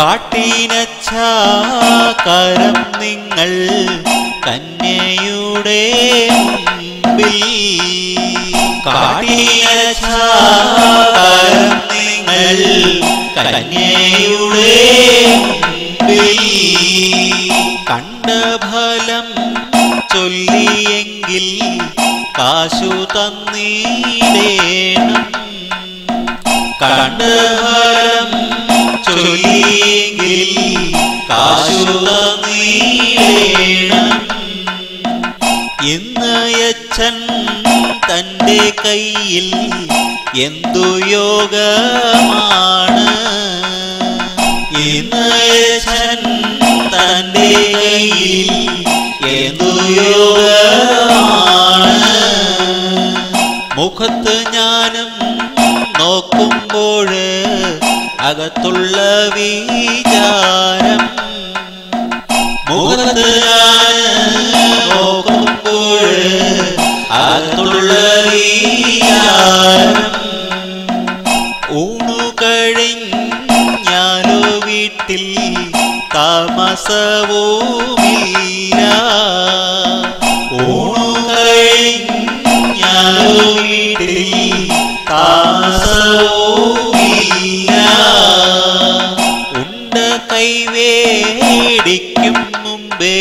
കാട്ടിനച്ചാകരം നിങ്ങൾ കന്യയുടെ മുമ്പിൽ. കാട്ടിനച്ചാകരം നിങ്ങൾ കന്യയുടെ മുമ്പിൽ. കണ്ട ഫലം ചൊല്ലിയെങ്കിൽ കാശു തന്നീടേണം. കണ്ട ഫലം ചൊല്ലിയെങ്കിൽ കാശു തന്നിടേണം ഇന്ന് യച്ഛൻ തന്റെ കയ്യിൽ എന്തു യോഗമാണ്? ഇന്ന് യച്ഛൻ തന്റെ കയ്യിൽ എന്തു യോഗമാണ്? മുഖത്ത് ഞാനും നോക്കുമ്പോൾ അകത്തുള്ള വിചാരം. മുഖത്ത് നോക്കുമ്പോൾ അകത്തുള്ള വിചാരം. ഊണു കഴിഞ്ഞാലോ വീട്ടിൽ താമസവുമില്ല മുമ്പേ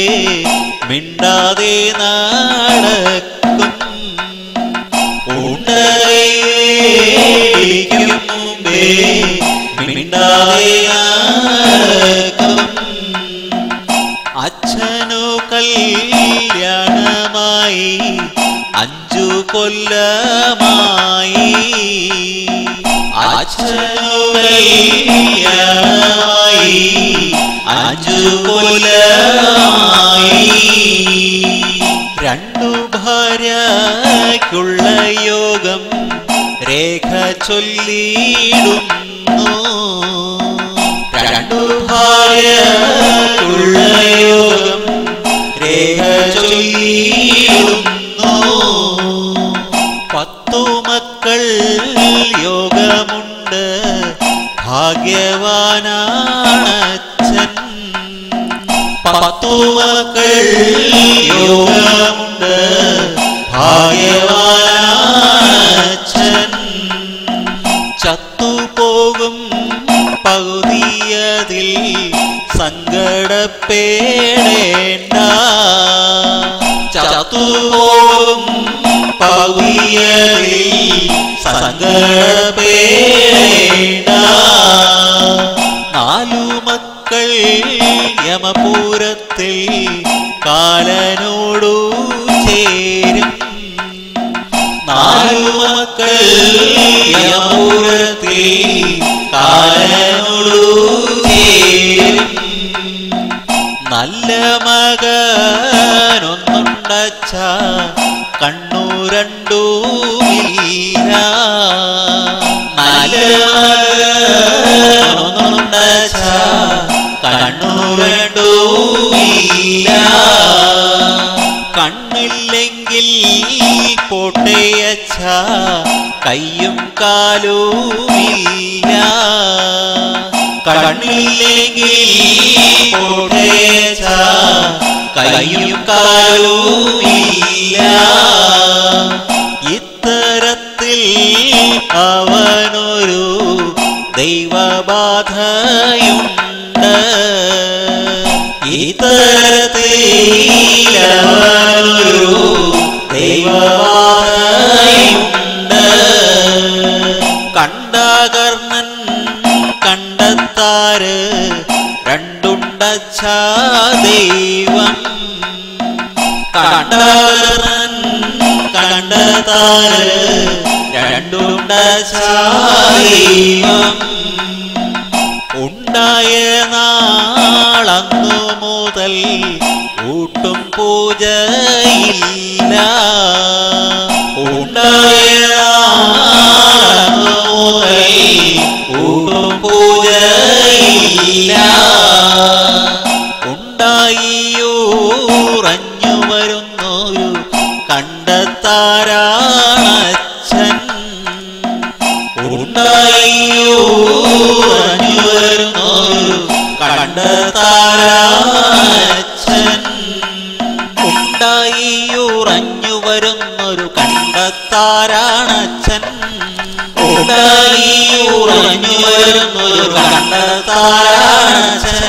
മിണ്ടാതെ നടക്കും. മുമ്പേ മിണ്ടാതെ നടക്കും. അച്ഛനു കല്യാണമായി അഞ്ചു കൊല്ലമായി. അച്ഛനു കല്യാണമായി. അഞ്ചു കൊല്ലമായി രണ്ടു ഭാര്യക്കുള്ള യോഗം രേഖ ചൊല്ലിയിടുന്നു. രണ്ടു ഭാര്യക്കുള്ള യോഗം രേഖ ചൊല്ലിയിടുന്നു. പത്തു മക്കൾ യോഗമുണ്ട് ഭാഗ്യവാനാണച്ഛൻ പത്തു മക്കൾ യോഗമുണ്ട് ഭാഗ്യവാനാണച്ഛൻ ചത്തുപോകും പകുതിയതിൽ സങ്കടപ്പേടേണ്ട. ചത്തുപോകും പകുതിയതിൽ സങ്കടപ്പേടേണ്ട. നാലു മക്കൾ യമപുരത്തിൽ കാലനോടു ചേരും. നാലു മക്കൾ യമൂരത്തിൽ കാലനോടു ചേരും. നല്ല മകൻ ഒന്നുണ്ടച്ച കണ്ണൂരണ്ടു നല്ല മകനൊന്നുണ്ടച്ച കണ്ണു കണ്ണില്ലെങ്കിൽ കോട്ടയച്ച കയ്യും കാലുമില്ല. കണ്ണില്ലെങ്കിൽ കോട്ടയച്ച കയ്യും കാലുമില്ല. ഇത്തരത്തിൽ അവനൊരു ദൈവബാധയുണ്ട്. ഇത്തരത്തിൽ കണ്ടെത്താറ് രണ്ടുണ്ടച്ച ദൈവം. കണ്ടാകർണൻ കണ്ടെത്താറ് രണ്ടുണ്ടച്ച ദൈവം. ഉണ്ടായ നാളന്നു മുതൽ ഊട്ടും പൂജയില്ല. ഉണ്ടായ ഉണ്ടായിയൂറഞ്ഞു വരുന്നൊരു കണ്ടെത്താരാണച്ഛൻ. ഉണ്ടായിയോറഞ്ഞു വരുന്നൊരു കണ്ടെത്താരാച്ഛൻ ഉണ്ടായി ഉറഞ്ഞു വരുന്നൊരു കണ്ടെത്താരാണച്ഛൻ. ഉണ്ടായി ഉറഞ്ഞു വരുന്നൊരു കണ്ടെത്താരാണച്ചൻ